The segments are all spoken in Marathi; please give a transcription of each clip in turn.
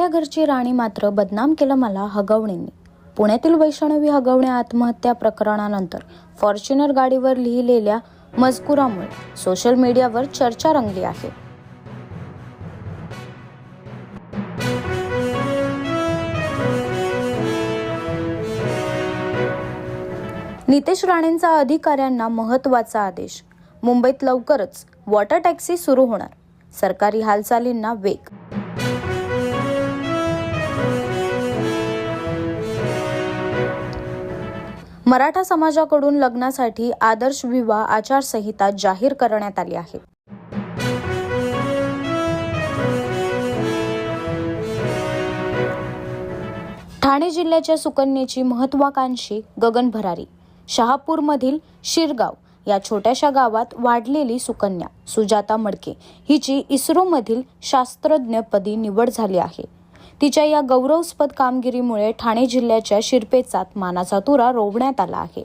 मराठ्या घरची राणी मात्र बदनाम केलं मला हगवणींनी. पुण्यातील वैष्णवी हगवणे आत्महत्या प्रकरणानंतर फॉर्च्युनर गाडीवर लिहिलेल्या मजकुरामुळे सोशल मीडियावर चर्चा रंगली आहे. नितेश राणेंचा अधिकाऱ्यांना महत्त्वाचा आदेश. मुंबईत लवकरच वॉटर टॅक्सी सुरू होणार. सरकारी हालचालींना वेग मराठा समाजाकडून लग्नासाठी आदर्श विवाह आचारसंहिता जाहीर करण्यात आली आहे. ठाणे जिल्ह्याच्या सुकन्येची महत्वाकांक्षी गगन भरारी. शहापूरमधील शिरगाव या छोट्याशा गावात वाढलेली सुकन्या सुजाता मडके. हिची इस्रोमधील शास्त्रज्ञपदी निवड झाली आहे. तिच्या या गौरवस्पद कामगिरीमुळे ठाणे जिल्ह्याच्या शिरपेचात मानाचा तुरा रोवण्यात आला आहे.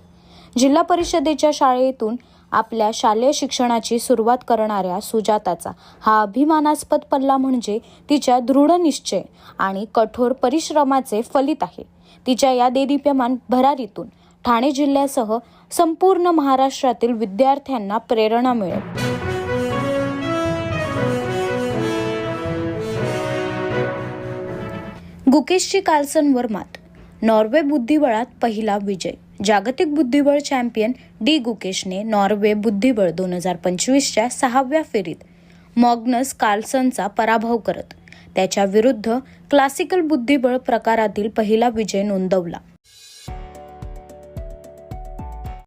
जिल्हा परिषदेच्या शाळेतून आपल्या शालेय शिक्षणाची सुरुवात करणाऱ्या सुजाताचा हा अभिमानास्पद पल्ला म्हणजे तिच्या दृढ निश्चय आणि कठोर परिश्रमाचे फलित आहे. तिच्या या देदीप्यमान भरारीतून ठाणे जिल्ह्यासह संपूर्ण महाराष्ट्रातील विद्यार्थ्यांना प्रेरणा मिळेल. गुकेशची कार्लसनवर मात नॉर्वे बुद्धिबळात पहिला विजय. जागतिक बुद्धिबळ चॅम्पियन डी गुकेशने नॉर्वे बुद्धिबळ दोन हजार पंचवीसच्या सहाव्या फेरीत मॉग्नस कार्लसनचा पराभव करत त्याच्या विरुद्ध क्लासिकल बुद्धिबळ प्रकारातील पहिला विजय नोंदवला.